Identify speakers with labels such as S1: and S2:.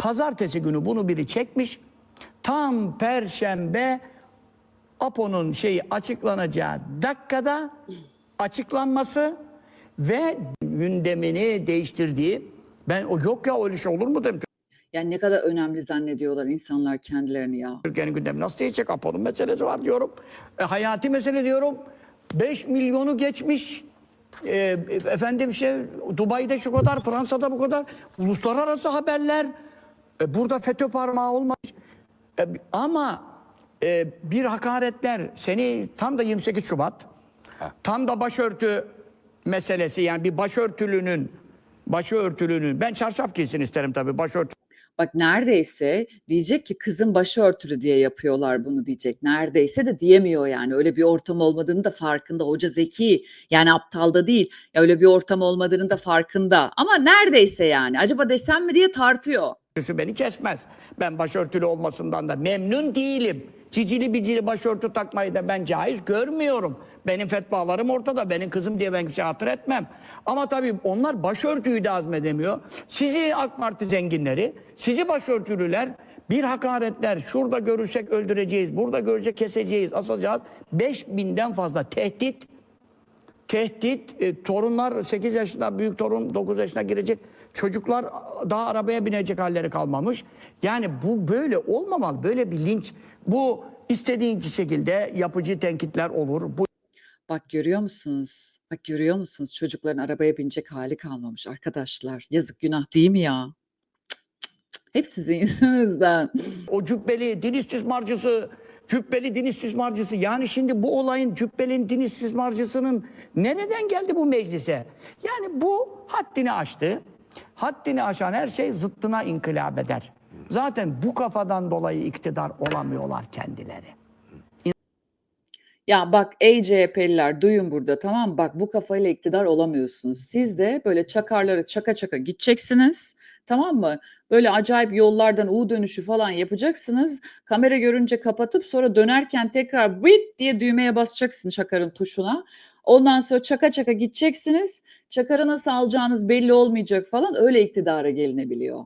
S1: Pazartesi günü bunu biri çekmiş. Tam perşembe Apo'nun şeyi açıklanacağı dakikada açıklanması ve gündemini değiştirdiği ben o yok ya öyle şey olur mu dedim.
S2: Yani ne kadar önemli zannediyorlar insanlar kendilerini ya.
S1: Türkiye'nin gündemi nasıl değişecek? Apo'nun meselesi var diyorum. E, hayati mesele diyorum. 5 milyonu geçmiş. E, efendim şey Dubai'de şu kadar, Fransa'da bu kadar. Uluslararası haberler. E, burada FETÖ parmağı olmaz. E, ama e, bir hakaretler seni tam da 28 Şubat tam da başörtü meselesi yani bir başörtülünün başörtülünün ben çarşaf giysin isterim tabii başörtü
S2: Bak neredeyse diyecek ki kızın başı örtülü diye yapıyorlar bunu diyecek. Neredeyse de diyemiyor yani. Öyle bir ortam olmadığını da farkında. Hoca zeki yani aptal da değil. Ya öyle bir ortam olmadığını da farkında. Ama neredeyse yani. Acaba desem mi diye tartıyor.
S1: Örtüsü beni kesmez. Ben başörtülü olmasından da memnun değilim. Cicili bicili başörtü takmayı da ben caiz görmüyorum. Benim fetvalarım ortada. Benim kızım diye ben şey hatır etmem. Ama tabii onlar başörtüyü de azmedemiyor. Sizi AK Parti zenginleri, sizi başörtülüler bir hakaretler şurada görürsek öldüreceğiz, burada görecek keseceğiz, asacağız. 5000'den fazla tehdit tehdit, e, torunlar 8 yaşında, büyük torun 9 yaşına girecek. Çocuklar daha arabaya binecek halleri kalmamış. Yani bu böyle olmamalı. Böyle bir linç. Bu istediğin şekilde yapıcı tenkitler olur. Bu
S2: Bak görüyor musunuz? Bak görüyor musunuz? Çocukların arabaya binecek hali kalmamış arkadaşlar. Yazık günah değil mi ya? Hep sizin yüzünüzden.
S1: o cübbeli din istismarcısı, cübbeli din istismarcısı. Yani şimdi bu olayın cübbeli din istismarcısının nereden geldi bu meclise? Yani bu haddini aştı. Haddini aşan her şey zıttına inkılap eder. Zaten bu kafadan dolayı iktidar olamıyorlar kendileri.
S2: Ya bak ey CHP'liler duyun burada tamam? Bak bu kafayla iktidar olamıyorsunuz. Siz de böyle çakarları çaka çaka gideceksiniz. Tamam mı? Böyle acayip yollardan U dönüşü falan yapacaksınız. Kamera görünce kapatıp sonra dönerken tekrar bit diye düğmeye basacaksın çakarın tuşuna. Ondan sonra çaka çaka gideceksiniz. Çakarı nasıl alacağınız belli olmayacak falan. Öyle iktidara gelinebiliyor.